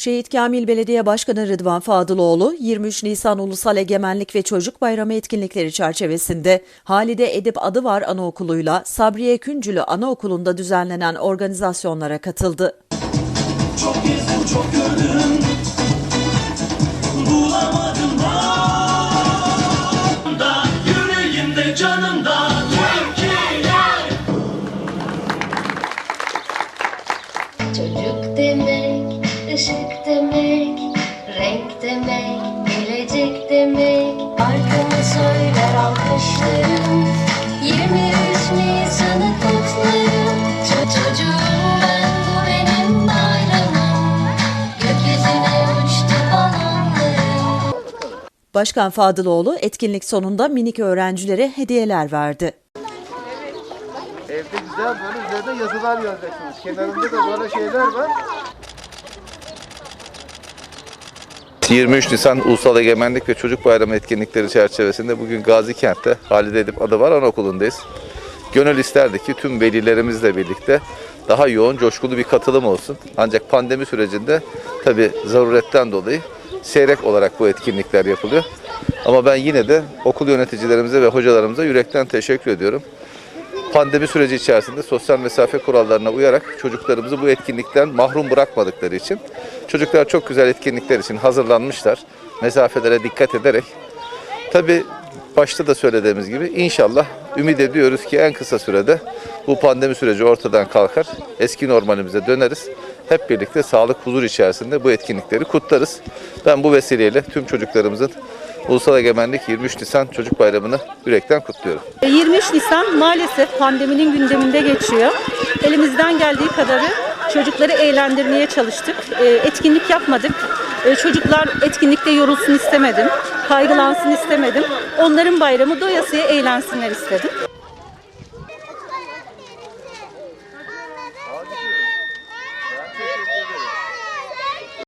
Şehit Kamil Belediye Başkanı Rıdvan Fadıloğlu, 23 Nisan Ulusal Egemenlik ve Çocuk Bayramı etkinlikleri çerçevesinde Halide Edip Adıvar Anaokulu'yla Sabriye Küncülü Anaokulu'nda düzenlenen organizasyonlara katıldı. Çok gezdim çok gördüm. Bulamadım da. Yüreğimde canımda. Türkiye Çocuk demek, demek, renk demek, gelecek demek. Arkamı söyler alkışlarım, 23 Nisan'ı kutlarım. Ço- çocuğum ben, bu benim bayramım. Gökyüzüne uçtu balonlarım. Başkan Fadıloğlu etkinlik sonunda minik öğrencilere hediyeler verdi. Evde güzel böyle üzerinde yazılar yazacaksınız. Kenarında da böyle şeyler var. 23 Nisan Ulusal Egemenlik ve Çocuk Bayramı etkinlikleri çerçevesinde bugün Gazi Kent'te Halide Edip Adıvar Anaokulu'ndayız. Gönül isterdi ki tüm velilerimizle birlikte daha yoğun, coşkulu bir katılım olsun. Ancak pandemi sürecinde tabi zaruretten dolayı seyrek olarak bu etkinlikler yapılıyor. Ama ben yine de okul yöneticilerimize ve hocalarımıza yürekten teşekkür ediyorum. Pandemi süreci içerisinde sosyal mesafe kurallarına uyarak çocuklarımızı bu etkinlikten mahrum bırakmadıkları için çocuklar çok güzel etkinlikler için hazırlanmışlar. Mesafelere dikkat ederek. Tabi başta da söylediğimiz gibi inşallah ümit ediyoruz ki en kısa sürede bu pandemi süreci ortadan kalkar. Eski normalimize döneriz. Hep birlikte sağlık, huzur içerisinde bu etkinlikleri kutlarız. Ben bu vesileyle tüm çocuklarımızın Ulusal Egemenlik 23 Nisan Çocuk Bayramı'nı yürekten kutluyorum. 23 Nisan maalesef pandeminin gündeminde geçiyor. Elimizden geldiği kadarı çocukları eğlendirmeye çalıştık. Ee, Etkinlik yapmadık. Ee, Çocuklar etkinlikte yorulsun istemedim. Kaygılansın istemedim. Onların bayramı doyasıya eğlensinler istedim.